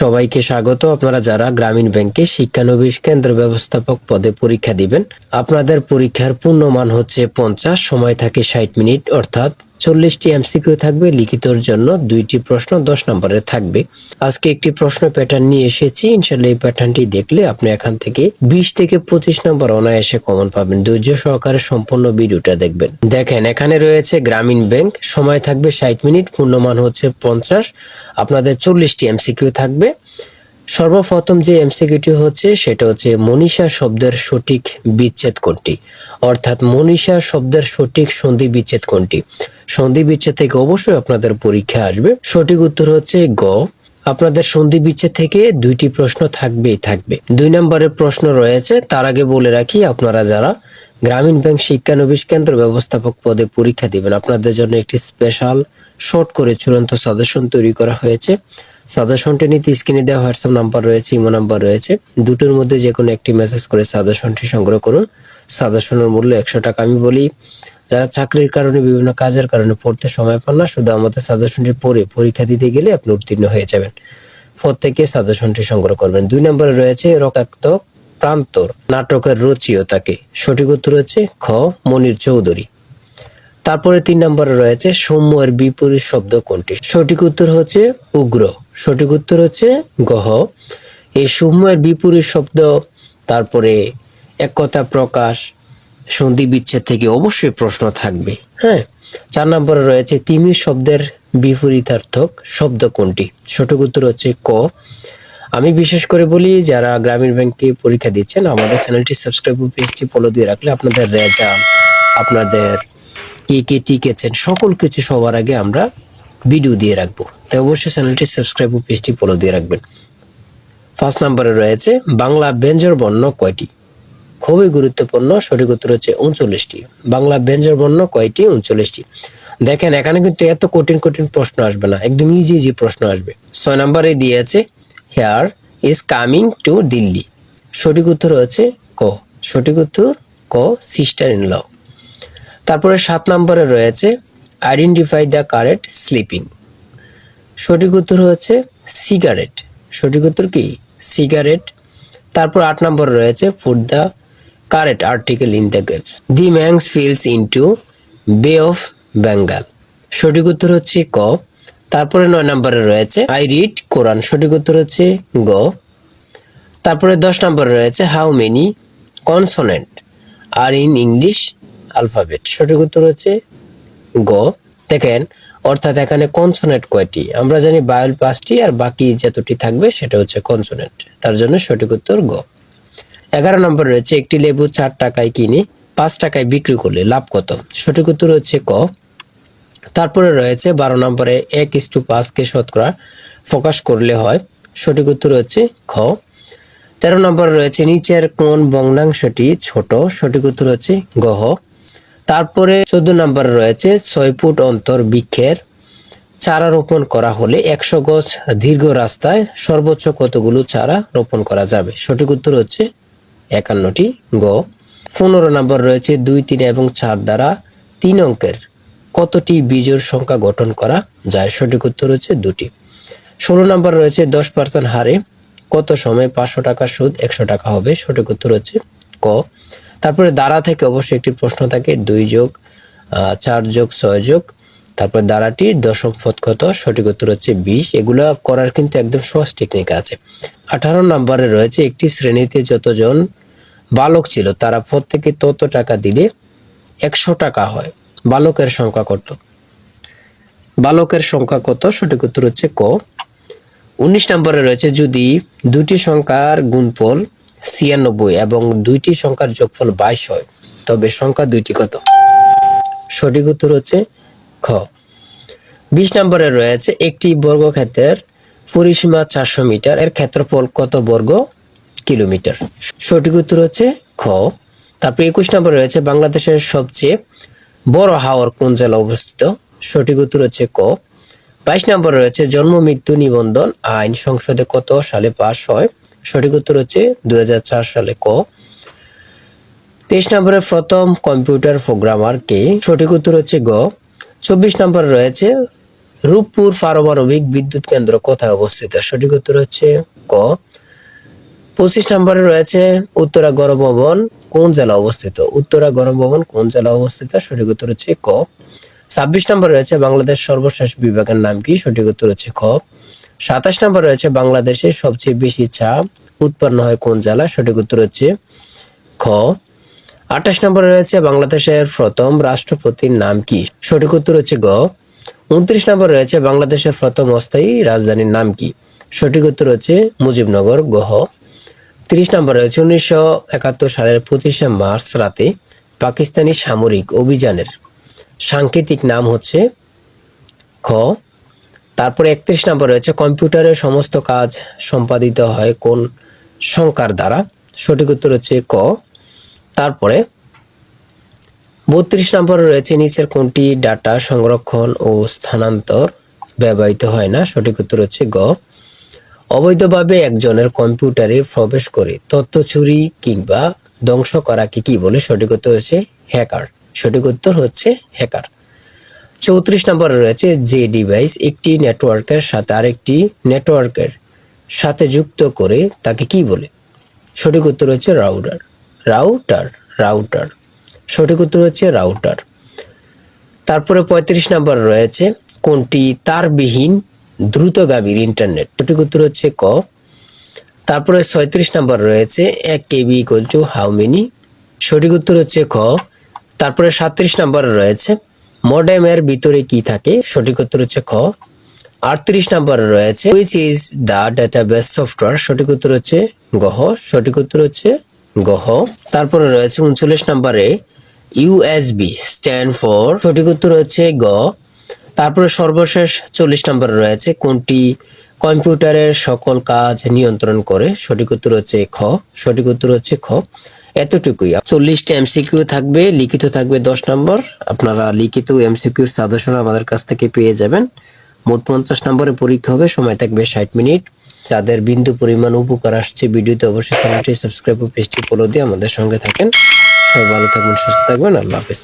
সবাইকে স্বাগত। আপনারা যারা গ্রামীণ ব্যাংকে শিক্ষানবিশ কেন্দ্র ব্যবস্থাপক পদে পরীক্ষা দিবেন, আপনাদের পরীক্ষার পূর্ণ মান হচ্ছে পঞ্চাশ, সময় থাকে ষাট মিনিট, অর্থাৎ চল্লিশটি এমসিকিউ থাকবে, লিখিতর জন্য দুইটি প্রশ্ন দশ নম্বরের থাকবে। আজকে একটি প্রশ্ন প্যাটার্ন নিয়ে এসেছি ইনশাল্লাহ এই প্যাটার্নটি দেখলে আপনি এখান থেকে বিশ থেকে পঁচিশ নম্বর অনায়াসে কমন পাবেন। ধৈর্য সহকারে সম্পূর্ণ ভিডিওটা দেখবেন। দেখেন, এখানে রয়েছে গ্রামীণ ব্যাংক, সময় থাকবে ষাট মিনিট, পূর্ণমান হচ্ছে পঞ্চাশ। আপনাদের চল্লিশটি এমসিকিউ থাকবে। সর্বপ্রথম যে এমসিকিউটি হচ্ছে, সেটা হচ্ছে মনীষা শব্দের সঠিক বিচ্ছেদ কোনটি? অর্থাৎ মনীষা শব্দের সঠিক সন্ধি বিচ্ছেদ কোনটি? সন্ধি বিচ্ছেদ থেকে অবশ্যই আপনাদের পরীক্ষা আসবে। সঠিক উত্তর হচ্ছে গ। আপনাদের সন্ধি বিচ্ছেদ থেকে দুইটি প্রশ্ন থাকবেই থাকবে। দুই নম্বরের প্রশ্ন রয়েছে, তার আগে বলে রাখি আপনারা যারা গ্রামীণ ব্যাংক শিক্ষানবিশ কেন্দ্র ব্যবস্থাপক পদে পরীক্ষা দিবেন। আপনাদের জন্য একটি স্পেশাল শর্ট করে চূড়ান্ত সাজেশন তৈরি করা হয়েছে। সাজেশনটি নিতে স্ক্রিনে দেওয়া হোয়াটসঅ্যাপ নাম্বার রয়েছে ইমো নাম্বার রয়েছে। দুটোর মধ্যে যে কোনো একটি মেসেজ করে সাজেশনটি সংগ্রহ করুন। সাজেশনের মূল্য একশো টাকা আমি বলি। যারা চাকরির কারণে, বিভিন্ন কাজের কারণে পড়তে সময় পান না, শুধু আমাদের সাজেশনটি পড়ে পরীক্ষা দিতে গেলে আপনি উত্তীর্ণ হয়ে যাবেন। প্রত্যেকে সাজেশনটি সংগ্রহ করবেন। দুই নম্বরে রয়েছে রক্তাক্ত প্রান্তর নাটকের রচিয়তাকে। সঠিক উত্তর হচ্ছে খ, মনির চৌধুরী। তারপরে তিন নম্বরে রয়েছে সৌম্য এর বিপরীত শব্দ কোনটি? সঠিক উত্তর হচ্ছে উগ্র। সঠিক উত্তর হচ্ছে গহ। এই সৌম্য এর বিপরীত শব্দ, তারপরে একতা প্রকাশ, সন্ধি বিচ্ছেদ থেকে অবশ্যই প্রশ্ন থাকবে। হ্যাঁ? চার নম্বরে রয়েছে তিমির শব্দের বিপরীতার্থক শব্দ কোনটি? সঠিক উত্তর হচ্ছে ক। আমি বিশেষ করে বলি, যারা গ্রামীণ ব্যাংকে পরীক্ষা দিচ্ছেন, আমাদের চ্যানেলটি সাবস্ক্রাইব পেজটি ফলো দিয়ে রাখলে আপনাদের রেজাল্ট, আপনাদের কে কে টিকেছেন, সকল কিছু সবার আগে আমরা ভিডিও দিয়ে রাখব। তাই অবশ্যই চ্যানেলটি সাবস্ক্রাইব পেজটি ফলো দিয়ে রাখবেন। ফার্স্ট নম্বরে রয়েছে, বাংলা ব্যঞ্জন বর্ণ কয়টি? খুবই গুরুত্বপূর্ণ, সঠিক উত্তর হচ্ছে উনচল্লিশটি। বাংলা ব্যঞ্জন বর্ণ কয়টি? উনচল্লিশটি। দেখেন, এখানে কিন্তু এত কঠিন কঠিন প্রশ্ন আসবে না, একদম ইজি ইজি প্রশ্ন আসবে। ছয় নম্বরে দিয়েছে here is coming to Delhi সঠিক উত্তর হচ্ছে ক। সঠিক উত্তর ক সিস্টার ইন ল তারপরে সাত নম্বরে রয়েছে আইডেন্টিফাই দ্য কারেক্ট স্লিপিং সঠিক উত্তর হচ্ছে সিগারেট সঠিক উত্তর কি? সিগারেট তারপর আট নম্বর রয়েছে food the correct article in the gaps the Ganges falls into Bay of Bengal সঠিক উত্তর হচ্ছে ক। তারপরে নয় নম্বরে রয়েছে আই রিড কোরআন সঠিক উত্তর হচ্ছে গ। তারপরে দশ নম্বরে রয়েছে how many consonant are in English alphabet সঠিক উত্তর হচ্ছে গ। দেখেন, অর্থাৎ এখানে কনসোনেন্ট কয়টি? আমরা জানি বায়োল পাঁচটি আর বাকি যতটি থাকবে সেটা হচ্ছে কনসোনেন্ট তার জন্য সঠিক উত্তর গ। এগারো নম্বর রয়েছে, একটি লেবু চার টাকায় কিনে, পাঁচ টাকায় বিক্রি করলে লাভ কত? সঠিক উত্তর হচ্ছে ক। তারপরে রয়েছে বারো নম্বরে এক ইস্টু পাঁচকে শতকরা ফোকাস করলে হয়। সঠিক উত্তর হচ্ছে খ। তেরো নম্বরে রয়েছে নিচের কোন ভগ্নাংশটি ছোট, সঠিক উত্তর হচ্ছে গহ। তারপরে চোদ্দ নম্বরে রয়েছে ছয় ফুট অন্তর বৃক্ষের চারা রোপণ করা হলে একশো গজ দীর্ঘ রাস্তায় সর্বোচ্চ কতগুলো চারা রোপণ করা যাবে? সঠিক উত্তর হচ্ছে একান্নটি গ। পনেরো নম্বর রয়েছে দুই, তিন এবং চার দ্বারা তিন অঙ্কের কতটি বীজোর সংখ্যা গঠন করা যায়? সঠিক উত্তর হচ্ছে দুটি। ষোলো নম্বর রয়েছে, দশ পার্সেন্ট হারে কত সময় পাঁচশো টাকা সুদ একশো টাকা হবে? সঠিক উত্তর হচ্ছে ক। তারপরে দ্বারা থেকে অবশ্যই একটি প্রশ্ন থাকে, দুই যোগ চার যোগ, ছয় যোগ। তারপর দ্বারাটি দশম পদ কত? সঠিক উত্তর হচ্ছে বিশ। এগুলো করার কিন্তু একদম সহজ টেকনিক আছে। আঠারো নম্বরে রয়েছে, একটি শ্রেণীতে যতজন বালক ছিল, তারা প্রত্যেকে তত টাকা দিলে একশো টাকা হয়। বালকের সংখ্যা কত? বালকের সংখ্যা কত? সঠিক উত্তর হচ্ছে ক। উনিশ নম্বরে রয়েছে, যদি দুটি সংখ্যার গুণফল ছিয়ানব্বই এবং দুইটি সংখ্যার যোগফল বাইশ হয়, তবে সংখ্যা দুইটি কত? সঠিক উত্তর হচ্ছে খ। বিশ নম্বরে রয়েছে, একটি বর্গক্ষেত্রের পরিসীমা চারশো মিটার, এর ক্ষেত্রফল কত বর্গ কিলোমিটার? সঠিক উত্তর হচ্ছে খ। তারপরে একুশ নম্বরে রয়েছে, বাংলাদেশের সবচেয়ে বড় হাওর কোন জেলা অবস্থিত? সঠিক উত্তর হচ্ছে ক। বাইশ নম্বরে রয়েছে জন্ম, মৃত্যু, নিবন্ধন, আইন সংসদে কত সালে পাশ হয়? সঠিক উত্তর হচ্ছে দু হাজার চার সালে ক। তেইশ নম্বরের প্রথম কম্পিউটার প্রোগ্রামার কে? সঠিক উত্তর হচ্ছে গ। চব্বিশ নম্বরে রয়েছে রূপপুর পারমাণবিক বিদ্যুৎ কেন্দ্র কোথায় অবস্থিত? সঠিক উত্তর হচ্ছে ক। পঁচিশ নম্বরে রয়েছে উত্তরা গণভবন কোন জেলা অবস্থিত? উত্তরা গণভবন কোন জেলা অবস্থিত? সঠিক উত্তর হচ্ছে ক। ছাব্বিশ নম্বর রয়েছে বাংলাদেশ সর্বশেষ বিভাগের নাম কি? সঠিক উত্তর হচ্ছে খ। সাতাশ নম্বর রয়েছে বাংলাদেশে সবচেয়ে বেশি চা উৎপন্ন হয় কোন জেলা? সঠিক উত্তর হচ্ছে খ। আঠাশ নম্বরে রয়েছে বাংলাদেশের প্রথম রাষ্ট্রপতির নাম কি? সঠিক উত্তর হচ্ছে গ। উনত্রিশ নম্বরে রয়েছে বাংলাদেশের প্রথম অস্থায়ী রাজধানীর নাম কি? সঠিক উত্তর হচ্ছে মুজিবনগর, গহ। তিরিশ নম্বরে রয়েছে, উনিশশো একাত্তর সালের পঁচিশে মার্চ রাতে পাকিস্তানি সামরিক অভিযানের সাংকেতিক নাম হচ্ছে খ। তারপরে একত্রিশ নম্বর রয়েছে, কম্পিউটারের সমস্ত কাজ সম্পাদিত হয় কোন সংখ্যার দ্বারা? সঠিক উত্তর হচ্ছে ক। তারপরে বত্রিশ নম্বরে রয়েছে, নিচের কোনটি ডাটা সংরক্ষণ ও স্থানান্তর ব্যবহৃত হয় না? সঠিক উত্তর হচ্ছে গ। অবৈধভাবে একজনের কম্পিউটারে প্রবেশ করে তথ্য চুরি কিংবা ধ্বংস করাকে কি বলে সঠিক উত্তর হচ্ছে হ্যাকার। সঠিক উত্তর হচ্ছে হ্যাকার। চৌত্রিশ নম্বরে রয়েছে যে ডিভাইস একটি নেটওয়ার্কের সাথে আরেকটি নেটওয়ার্কের সাথে যুক্ত করে তাকে কি বলে? সঠিক উত্তর হচ্ছে রাউটার। Router router. সঠিক উত্তর হচ্ছে রাউটার। তারপরে পঁয়ত্রিশ নম্বর রয়েছে কোনটি তারবিহীন দ্রুতগামীর ইন্টারনেট সঠিক উত্তর হচ্ছে ক। তারপরে ছয়ত্রিশ নম্বর রয়েছে, এক KB equal to how many সঠিক উত্তর হচ্ছে খ। তারপরে সাত্রিশ নম্বর রয়েছে মডেমের ভিতরে কি থাকে? সঠিক উত্তর হচ্ছে খ। আটত্রিশ নম্বর রয়েছে which is the database software সঠিক উত্তর হচ্ছে গহ। সঠিক উত্তর হচ্ছে গহ। তারপরে রয়েছে উনচল্লিশ নম্বরে ইউএসবি স্ট্যান্ড ফর সঠিক উত্তর হচ্ছে গ। তারপরে সর্বশেষ চল্লিশ নম্বরে রয়েছে কোনটি? কম্পিউটারের সকল কাজ নিয়ন্ত্রণ করে। সঠিক উত্তর হচ্ছে খ। সঠিক উত্তর হচ্ছে খ। এতটুকুই। চল্লিশটা এমসিকিউ থাকবে, লিখিত থাকবে দশ নম্বর। আপনারা লিখিত এমসিকিউর সাজেশন আমাদের কাছ থেকে পেয়ে যাবেন। মোট পঞ্চাশ নম্বরে পরীক্ষা হবে, সময় থাকবে ষাট মিনিট। যাদের বিন্দু পরিমাণ উপকার আসছে ভিডিওতে অবশ্যই চ্যানেলটি সাবস্ক্রাইব ও পেজটি ফলো দিয়ে আমাদের সঙ্গে থাকেন। সবাই ভালো থাকবেন, সুস্থ থাকবেন। আল্লাহ হাফেজ।